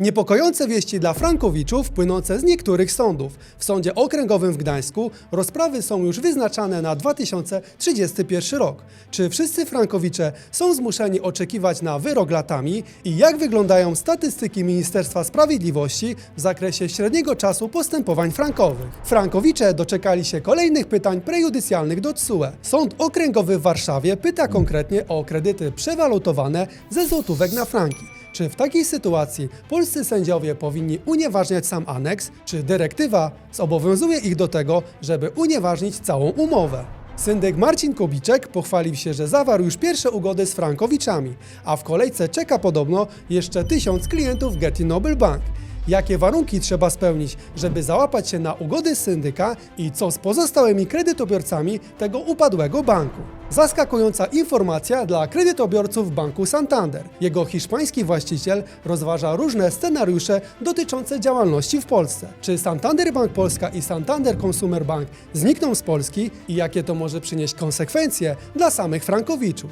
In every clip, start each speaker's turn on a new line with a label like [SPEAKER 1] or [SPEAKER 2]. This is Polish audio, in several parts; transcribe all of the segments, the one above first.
[SPEAKER 1] Niepokojące wieści dla frankowiczów płynące z niektórych sądów. W sądzie okręgowym w Gdańsku rozprawy są już wyznaczane na 2031 rok. Czy wszyscy frankowicze są zmuszeni oczekiwać na wyrok latami i jak wyglądają statystyki Ministerstwa Sprawiedliwości w zakresie średniego czasu postępowań frankowych? Frankowicze doczekali się kolejnych pytań prejudycjalnych do TSUE. Sąd okręgowy w Warszawie pyta konkretnie o kredyty przewalutowane ze złotówek na franki. Czy w takiej sytuacji polscy sędziowie powinni unieważniać sam aneks, czy dyrektywa zobowiązuje ich do tego, żeby unieważnić całą umowę? Syndyk Marcin Kobiczek pochwalił się, że zawarł już pierwsze ugody z frankowiczami, a w kolejce czeka podobno jeszcze tysiąc klientów Getty Noble Bank. Jakie warunki trzeba spełnić, żeby załapać się na ugody syndyka i co z pozostałymi kredytobiorcami tego upadłego banku? Zaskakująca informacja dla kredytobiorców banku Santander. Jego hiszpański właściciel rozważa różne scenariusze dotyczące działalności w Polsce. Czy Santander Bank Polska i Santander Consumer Bank znikną z Polski i jakie to może przynieść konsekwencje dla samych frankowiczów?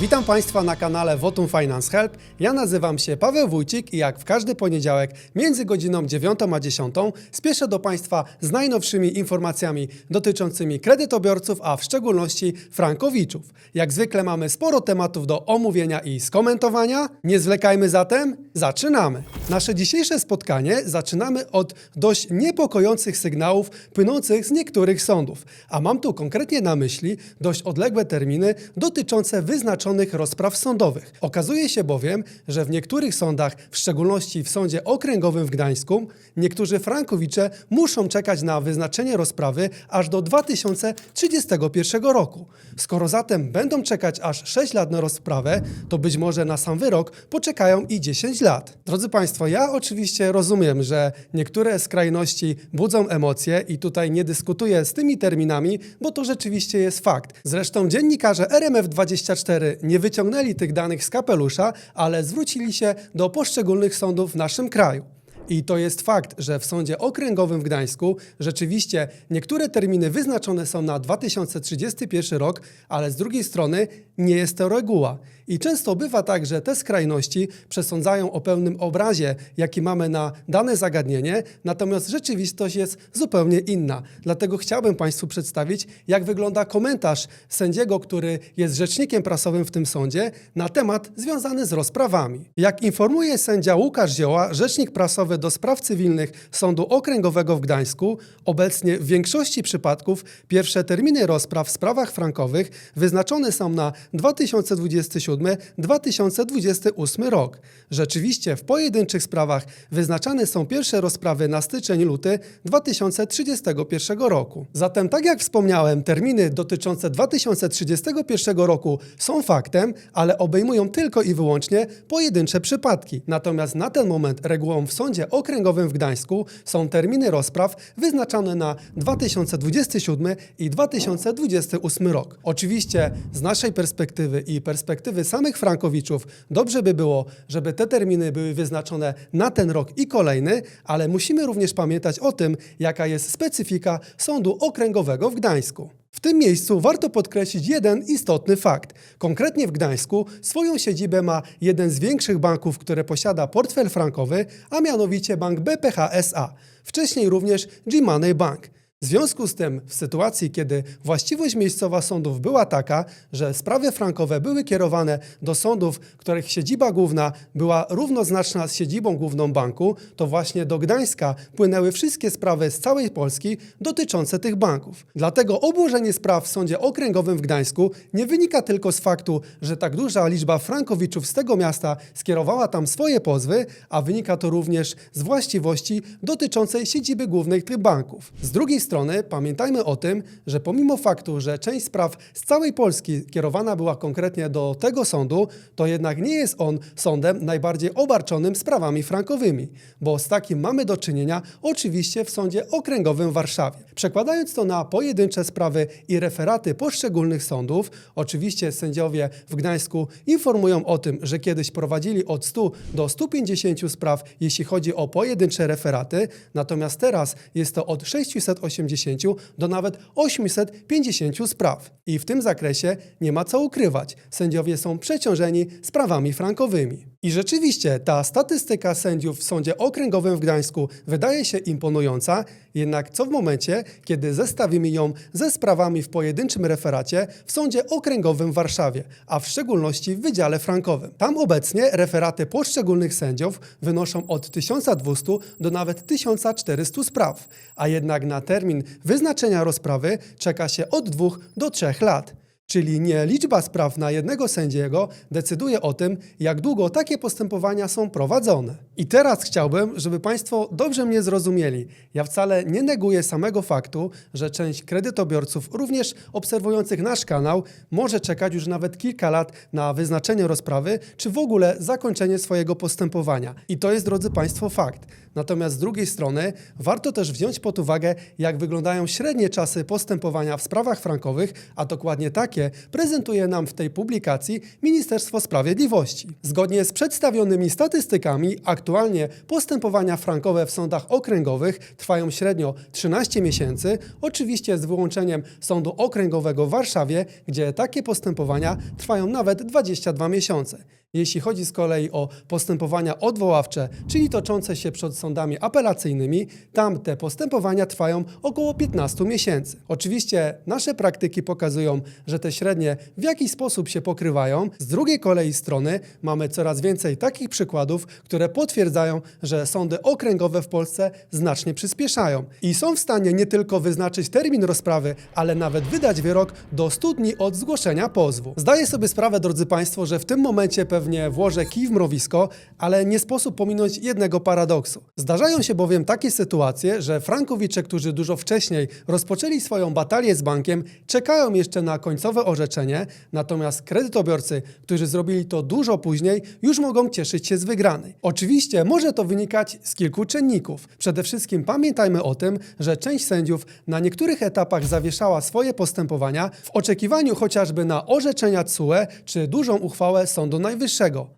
[SPEAKER 1] Witam Państwa na kanale Votum Finance Help. Ja nazywam się Paweł Wójcik i jak w każdy poniedziałek między godziną 9 a 10 spieszę do Państwa z najnowszymi informacjami dotyczącymi kredytobiorców, a w szczególności frankowiczów. Jak zwykle mamy sporo tematów do omówienia i skomentowania. Nie zwlekajmy zatem, zaczynamy. Nasze dzisiejsze spotkanie zaczynamy od dość niepokojących sygnałów płynących z niektórych sądów, a mam tu konkretnie na myśli dość odległe terminy dotyczące wyznaczonych rozpraw sądowych. Okazuje się bowiem, że w niektórych sądach, w szczególności w sądzie okręgowym w Gdańsku, niektórzy frankowicze muszą czekać na wyznaczenie rozprawy aż do 2031 roku. Skoro zatem będą czekać aż 6 lat na rozprawę, to być może na sam wyrok poczekają i 10 lat. Drodzy Państwo, ja oczywiście rozumiem, że niektóre skrajności budzą emocje i tutaj nie dyskutuję z tymi terminami, bo to rzeczywiście jest fakt. Zresztą dziennikarze RMF24 nie wyciągnęli tych danych z kapelusza, ale zwrócili się do poszczególnych sądów w naszym kraju. I to jest fakt, że w sądzie okręgowym w Gdańsku rzeczywiście niektóre terminy wyznaczone są na 2031 rok, ale z drugiej strony nie jest to reguła. I często bywa tak, że te skrajności przesądzają o pełnym obrazie, jaki mamy na dane zagadnienie, natomiast rzeczywistość jest zupełnie inna. Dlatego chciałbym Państwu przedstawić, jak wygląda komentarz sędziego, który jest rzecznikiem prasowym w tym sądzie, na temat związany z rozprawami. Jak informuje sędzia Łukasz Zioła, rzecznik prasowy do spraw cywilnych Sądu Okręgowego w Gdańsku, obecnie w większości przypadków pierwsze terminy rozpraw w sprawach frankowych wyznaczone są na 2027-2028 rok. Rzeczywiście w pojedynczych sprawach wyznaczane są pierwsze rozprawy na styczeń-luty 2031 roku. Zatem tak jak wspomniałem, terminy dotyczące 2031 roku są faktem, ale obejmują tylko i wyłącznie pojedyncze przypadki. Natomiast na ten moment regułą w Sądzie Okręgowym w Gdańsku są terminy rozpraw wyznaczane na 2027 i 2028 rok. Oczywiście z naszej perspektywy i perspektywy samych frankowiczów dobrze by było, żeby te terminy były wyznaczone na ten rok i kolejny, ale musimy również pamiętać o tym, jaka jest specyfika Sądu Okręgowego w Gdańsku. W tym miejscu warto podkreślić jeden istotny fakt. Konkretnie w Gdańsku swoją siedzibę ma jeden z większych banków, które posiada portfel frankowy, a mianowicie bank BPH SA, wcześniej również G-Money Bank. W związku z tym, w sytuacji, kiedy właściwość miejscowa sądów była taka, że sprawy frankowe były kierowane do sądów, których siedziba główna była równoznaczna z siedzibą główną banku, to właśnie do Gdańska płynęły wszystkie sprawy z całej Polski dotyczące tych banków. Dlatego obłożenie spraw w Sądzie Okręgowym w Gdańsku nie wynika tylko z faktu, że tak duża liczba frankowiczów z tego miasta skierowała tam swoje pozwy, a wynika to również z właściwości dotyczącej siedziby głównej tych banków. Z drugiej strony pamiętajmy o tym, że pomimo faktu, że część spraw z całej Polski kierowana była konkretnie do tego sądu, to jednak nie jest on sądem najbardziej obarczonym sprawami frankowymi, bo z takim mamy do czynienia oczywiście w Sądzie Okręgowym w Warszawie. Przekładając to na pojedyncze sprawy i referaty poszczególnych sądów, oczywiście sędziowie w Gdańsku informują o tym, że kiedyś prowadzili od 100 do 150 spraw, jeśli chodzi o pojedyncze referaty, natomiast teraz jest to od 680 480 do nawet 850 spraw. I w tym zakresie nie ma co ukrywać. Sędziowie są przeciążeni sprawami frankowymi. I rzeczywiście ta statystyka sędziów w Sądzie Okręgowym w Gdańsku wydaje się imponująca, jednak co w momencie, kiedy zestawimy ją ze sprawami w pojedynczym referacie w Sądzie Okręgowym w Warszawie, a w szczególności w Wydziale Frankowym. Tam obecnie referaty poszczególnych sędziów wynoszą od 1200 do nawet 1400 spraw, a jednak na termin wyznaczenia rozprawy czeka się od 2 do 3 lat. Czyli nie liczba spraw na jednego sędziego decyduje o tym, jak długo takie postępowania są prowadzone. I teraz chciałbym, żeby Państwo dobrze mnie zrozumieli. Ja wcale nie neguję samego faktu, że część kredytobiorców, również obserwujących nasz kanał, może czekać już nawet kilka lat na wyznaczenie rozprawy, czy w ogóle zakończenie swojego postępowania. I to jest, drodzy Państwo, fakt. Natomiast z drugiej strony warto też wziąć pod uwagę, jak wyglądają średnie czasy postępowania w sprawach frankowych, a dokładnie takie prezentuje nam w tej publikacji Ministerstwo Sprawiedliwości. Zgodnie z przedstawionymi statystykami, aktualnie postępowania frankowe w sądach okręgowych trwają średnio 13 miesięcy, oczywiście z wyłączeniem Sądu Okręgowego w Warszawie, gdzie takie postępowania trwają nawet 22 miesiące. Jeśli chodzi z kolei o postępowania odwoławcze, czyli toczące się przed sądami apelacyjnymi, tam te postępowania trwają około 15 miesięcy. Oczywiście nasze praktyki pokazują, że te średnie w jakiś sposób się pokrywają. Z drugiej kolei strony mamy coraz więcej takich przykładów, które potwierdzają, że sądy okręgowe w Polsce znacznie przyspieszają i są w stanie nie tylko wyznaczyć termin rozprawy, ale nawet wydać wyrok do 100 dni od zgłoszenia pozwu. Zdaję sobie sprawę, drodzy Państwo, że w tym momencie pewnie włożę kij w mrowisko, ale nie sposób pominąć jednego paradoksu. Zdarzają się bowiem takie sytuacje, że frankowicze, którzy dużo wcześniej rozpoczęli swoją batalię z bankiem, czekają jeszcze na końcowe orzeczenie, natomiast kredytobiorcy, którzy zrobili to dużo później, już mogą cieszyć się z wygranej. Oczywiście może to wynikać z kilku czynników. Przede wszystkim pamiętajmy o tym, że część sędziów na niektórych etapach zawieszała swoje postępowania w oczekiwaniu chociażby na orzeczenia TSUE czy dużą uchwałę Sądu Najwyższego.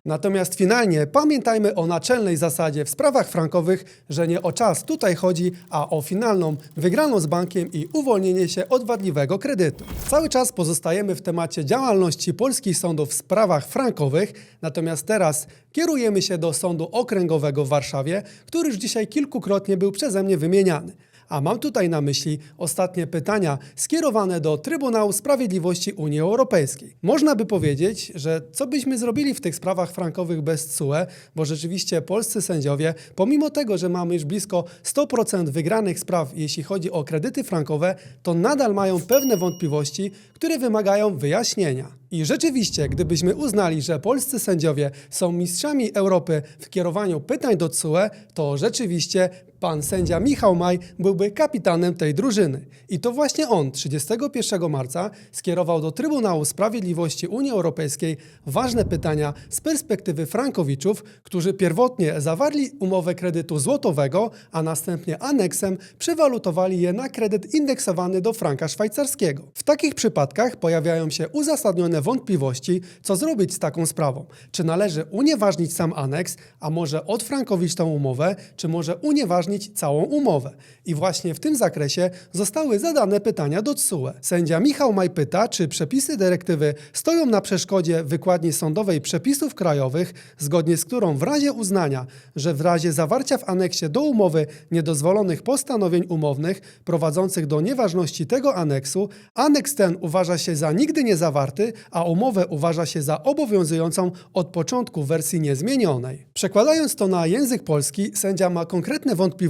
[SPEAKER 1] Natomiast finalnie pamiętajmy o naczelnej zasadzie w sprawach frankowych, że nie o czas tutaj chodzi, a o finalną wygraną z bankiem i uwolnienie się od wadliwego kredytu. Cały czas pozostajemy w temacie działalności polskich sądów w sprawach frankowych, natomiast teraz kierujemy się do Sądu Okręgowego w Warszawie, który już dzisiaj kilkukrotnie był przeze mnie wymieniany. A mam tutaj na myśli ostatnie pytania skierowane do Trybunału Sprawiedliwości Unii Europejskiej. Można by powiedzieć, że co byśmy zrobili w tych sprawach frankowych bez CUE, bo rzeczywiście polscy sędziowie, pomimo tego, że mamy już blisko 100% wygranych spraw, jeśli chodzi o kredyty frankowe, to nadal mają pewne wątpliwości, które wymagają wyjaśnienia. I rzeczywiście, gdybyśmy uznali, że polscy sędziowie są mistrzami Europy w kierowaniu pytań do CUE, to rzeczywiście pan sędzia Michał Maj byłby kapitanem tej drużyny. I to właśnie on 31 marca skierował do Trybunału Sprawiedliwości Unii Europejskiej ważne pytania z perspektywy frankowiczów, którzy pierwotnie zawarli umowę kredytu złotowego, a następnie aneksem przewalutowali je na kredyt indeksowany do franka szwajcarskiego. W takich przypadkach pojawiają się uzasadnione wątpliwości, co zrobić z taką sprawą. Czy należy unieważnić sam aneks, a może odfrankowić tą umowę, czy może unieważnić całą umowę? I właśnie w tym zakresie zostały zadane pytania do TSUE. Sędzia Michał Maj pyta, czy przepisy dyrektywy stoją na przeszkodzie wykładni sądowej przepisów krajowych, zgodnie z którą w razie uznania, że w razie zawarcia w aneksie do umowy niedozwolonych postanowień umownych prowadzących do nieważności tego aneksu, aneks ten uważa się za nigdy nie zawarty, a umowę uważa się za obowiązującą od początku w wersji niezmienionej. Przekładając to na język polski, sędzia ma konkretne wątpliwości,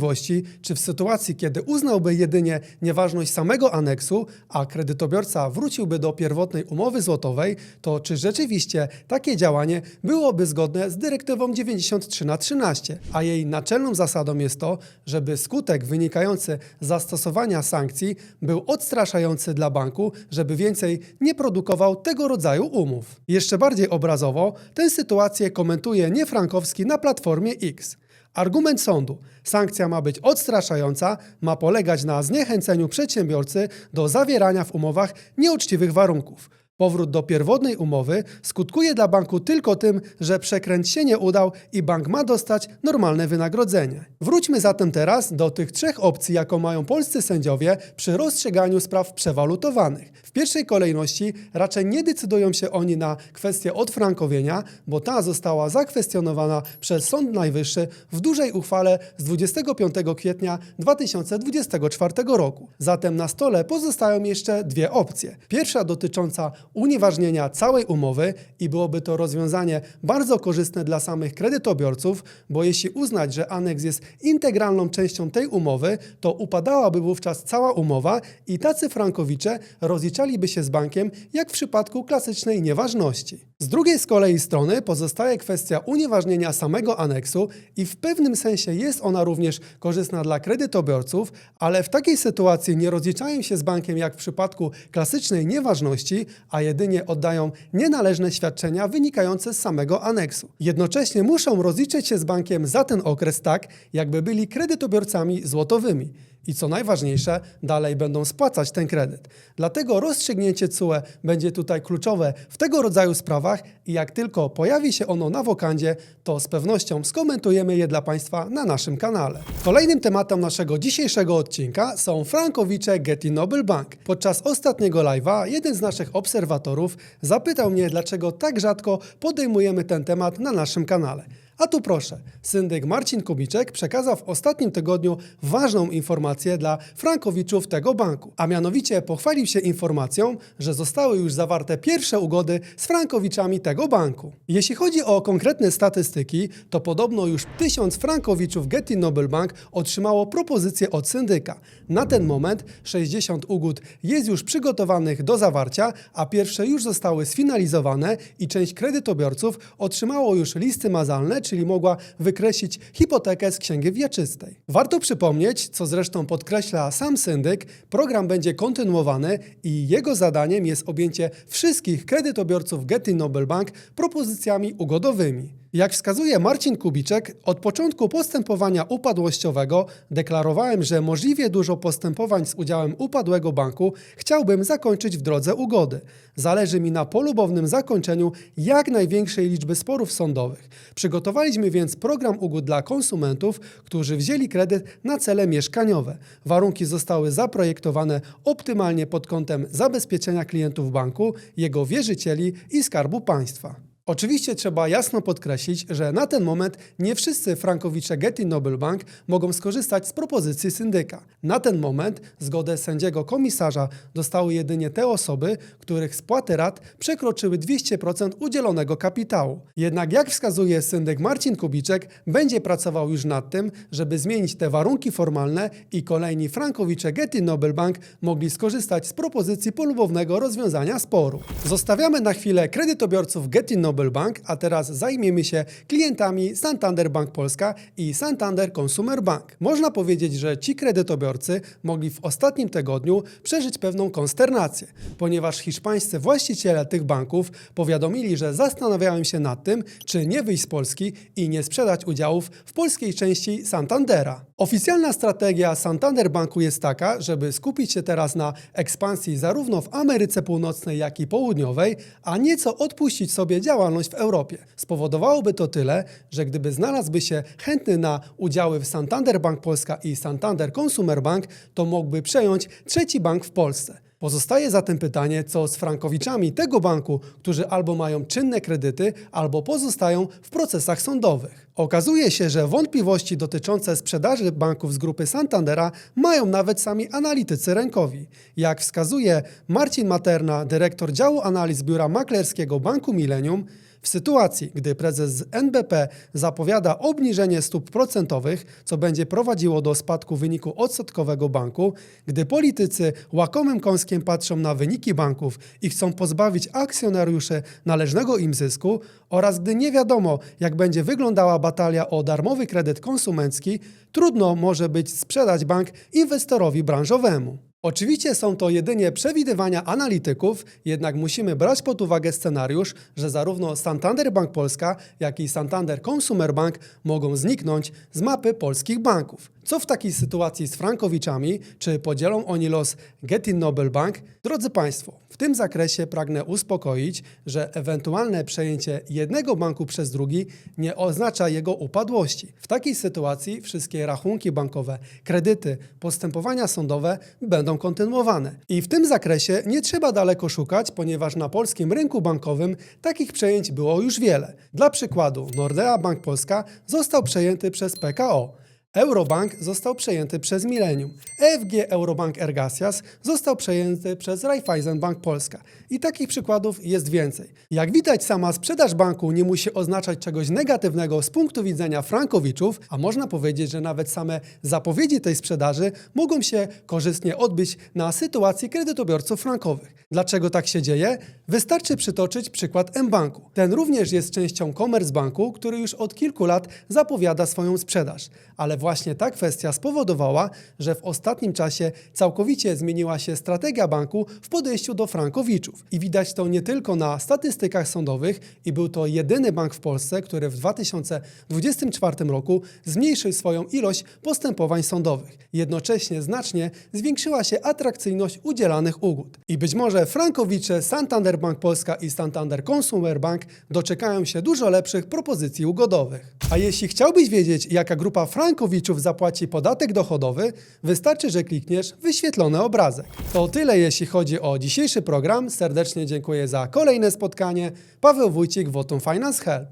[SPEAKER 1] czy w sytuacji, kiedy uznałby jedynie nieważność samego aneksu, a kredytobiorca wróciłby do pierwotnej umowy złotowej, to czy rzeczywiście takie działanie byłoby zgodne z dyrektywą 93 na 13, a jej naczelną zasadą jest to, żeby skutek wynikający z zastosowania sankcji był odstraszający dla banku, żeby więcej nie produkował tego rodzaju umów. Jeszcze bardziej obrazowo tę sytuację komentuje Niefrankowski na Platformie X. Argument sądu. Sankcja ma być odstraszająca, ma polegać na zniechęceniu przedsiębiorcy do zawierania w umowach nieuczciwych warunków. Powrót do pierwotnej umowy skutkuje dla banku tylko tym, że przekręt się nie udał i bank ma dostać normalne wynagrodzenie. Wróćmy zatem teraz do tych trzech opcji, jaką mają polscy sędziowie przy rozstrzyganiu spraw przewalutowanych. W pierwszej kolejności raczej nie decydują się oni na kwestię odfrankowienia, bo ta została zakwestionowana przez Sąd Najwyższy w dużej uchwale z 25 kwietnia 2024 roku. Zatem na stole pozostają jeszcze dwie opcje. Pierwsza dotycząca unieważnienia całej umowy i byłoby to rozwiązanie bardzo korzystne dla samych kredytobiorców, bo jeśli uznać, że aneks jest integralną częścią tej umowy, to upadałaby wówczas cała umowa i tacy frankowicze rozliczaliby się z bankiem jak w przypadku klasycznej nieważności. Z drugiej z kolei strony pozostaje kwestia unieważnienia samego aneksu i w pewnym sensie jest ona również korzystna dla kredytobiorców, ale w takiej sytuacji nie rozliczają się z bankiem jak w przypadku klasycznej nieważności, a jedynie oddają nienależne świadczenia wynikające z samego aneksu. Jednocześnie muszą rozliczyć się z bankiem za ten okres tak, jakby byli kredytobiorcami złotowymi. I co najważniejsze, dalej będą spłacać ten kredyt. Dlatego rozstrzygnięcie CUE będzie tutaj kluczowe w tego rodzaju sprawach i jak tylko pojawi się ono na wokandzie, to z pewnością skomentujemy je dla Państwa na naszym kanale. Kolejnym tematem naszego dzisiejszego odcinka są frankowicze Getty Noble Bank. Podczas ostatniego live'a jeden z naszych obserwatorów zapytał mnie, dlaczego tak rzadko podejmujemy ten temat na naszym kanale. A tu proszę, syndyk Marcin Kubiczek przekazał w ostatnim tygodniu ważną informację dla frankowiczów tego banku, a mianowicie pochwalił się informacją, że zostały już zawarte pierwsze ugody z frankowiczami tego banku. Jeśli chodzi o konkretne statystyki, to podobno już tysiąc frankowiczów Getty Noble Bank otrzymało propozycję od syndyka. Na ten moment 60 ugód jest już przygotowanych do zawarcia, a pierwsze już zostały sfinalizowane i część kredytobiorców otrzymało już listy mazalne, czyli mogła wykreślić hipotekę z księgi wieczystej. Warto przypomnieć, co zresztą podkreśla sam syndyk, program będzie kontynuowany i jego zadaniem jest objęcie wszystkich kredytobiorców Getty Noble Bank propozycjami ugodowymi. Jak wskazuje Marcin Kubiczek, od początku postępowania upadłościowego deklarowałem, że możliwie dużo postępowań z udziałem upadłego banku chciałbym zakończyć w drodze ugody. Zależy mi na polubownym zakończeniu jak największej liczby sporów sądowych. Przygotowaliśmy więc program ugód dla konsumentów, którzy wzięli kredyt na cele mieszkaniowe. Warunki zostały zaprojektowane optymalnie pod kątem zabezpieczenia klientów banku, jego wierzycieli i skarbu państwa. Oczywiście trzeba jasno podkreślić, że na ten moment nie wszyscy frankowicze Getty Noble Bank mogą skorzystać z propozycji syndyka. Na ten moment zgodę sędziego komisarza dostały jedynie te osoby, których spłaty rat przekroczyły 200% udzielonego kapitału. Jednak jak wskazuje syndyk Marcin Kubiczek, będzie pracował już nad tym, żeby zmienić te warunki formalne i kolejni frankowicze Getty Noble Bank mogli skorzystać z propozycji polubownego rozwiązania sporu. Zostawiamy na chwilę kredytobiorców Getty Noble Bank, a teraz zajmiemy się klientami Santander Bank Polska i Santander Consumer Bank. Można powiedzieć, że ci kredytobiorcy mogli w ostatnim tygodniu przeżyć pewną konsternację, ponieważ hiszpańscy właściciele tych banków powiadomili, że zastanawiają się nad tym, czy nie wyjść z Polski i nie sprzedać udziałów w polskiej części Santandera. Oficjalna strategia Santander Banku jest taka, żeby skupić się teraz na ekspansji zarówno w Ameryce Północnej, jak i Południowej, a nieco odpuścić sobie działalność w Europie. Spowodowałoby to tyle, że gdyby znalazłby się chętny na udziały w Santander Bank Polska i Santander Consumer Bank, to mógłby przejąć trzeci bank w Polsce. Pozostaje zatem pytanie, co z frankowiczami tego banku, którzy albo mają czynne kredyty, albo pozostają w procesach sądowych. Okazuje się, że wątpliwości dotyczące sprzedaży banków z grupy Santandera mają nawet sami analitycy rynkowi. Jak wskazuje Marcin Materna, dyrektor działu analiz biura maklerskiego Banku Millennium, w sytuacji, gdy prezes NBP zapowiada obniżenie stóp procentowych, co będzie prowadziło do spadku wyniku odsetkowego banku, gdy politycy łakomym kąskiem patrzą na wyniki banków i chcą pozbawić akcjonariuszy należnego im zysku oraz gdy nie wiadomo, jak będzie wyglądała batalia o darmowy kredyt konsumencki, trudno może być sprzedać bank inwestorowi branżowemu. Oczywiście są to jedynie przewidywania analityków, jednak musimy brać pod uwagę scenariusz, że zarówno Santander Bank Polska, jak i Santander Consumer Bank mogą zniknąć z mapy polskich banków. Co w takiej sytuacji z Frankowiczami? Czy podzielą oni los Getin Nobel Bank? Drodzy Państwo, w tym zakresie pragnę uspokoić, że ewentualne przejęcie jednego banku przez drugi nie oznacza jego upadłości. W takiej sytuacji wszystkie rachunki bankowe, kredyty, postępowania sądowe będą kontynuowane. I w tym zakresie nie trzeba daleko szukać, ponieważ na polskim rynku bankowym takich przejęć było już wiele. Dla przykładu, Nordea Bank Polska został przejęty przez PKO. Eurobank został przejęty przez Millennium. EFG Eurobank Ergasias został przejęty przez Raiffeisen Bank Polska. I takich przykładów jest więcej. Jak widać, sama sprzedaż banku nie musi oznaczać czegoś negatywnego z punktu widzenia frankowiczów, a można powiedzieć, że nawet same zapowiedzi tej sprzedaży mogą się korzystnie odbyć na sytuacji kredytobiorców frankowych. Dlaczego tak się dzieje? Wystarczy przytoczyć przykład mBanku. Ten również jest częścią Commerzbanku, który już od kilku lat zapowiada swoją sprzedaż. Ale właśnie ta kwestia spowodowała, że w ostatnim czasie całkowicie zmieniła się strategia banku w podejściu do frankowiczów. I widać to nie tylko na statystykach sądowych i był to jedyny bank w Polsce, który w 2024 roku zmniejszył swoją ilość postępowań sądowych. Jednocześnie znacznie zwiększyła się atrakcyjność udzielanych ugód. I być może frankowicze Santander Bank Polska i Santander Consumer Bank doczekają się dużo lepszych propozycji ugodowych. A jeśli chciałbyś wiedzieć, jaka grupa frankowiczów zapłaci podatek dochodowy, wystarczy, że klikniesz wyświetlony obrazek. To tyle, jeśli chodzi o dzisiejszy program. Serdecznie dziękuję za kolejne spotkanie. Paweł Wójcik, Wotum Finance Help.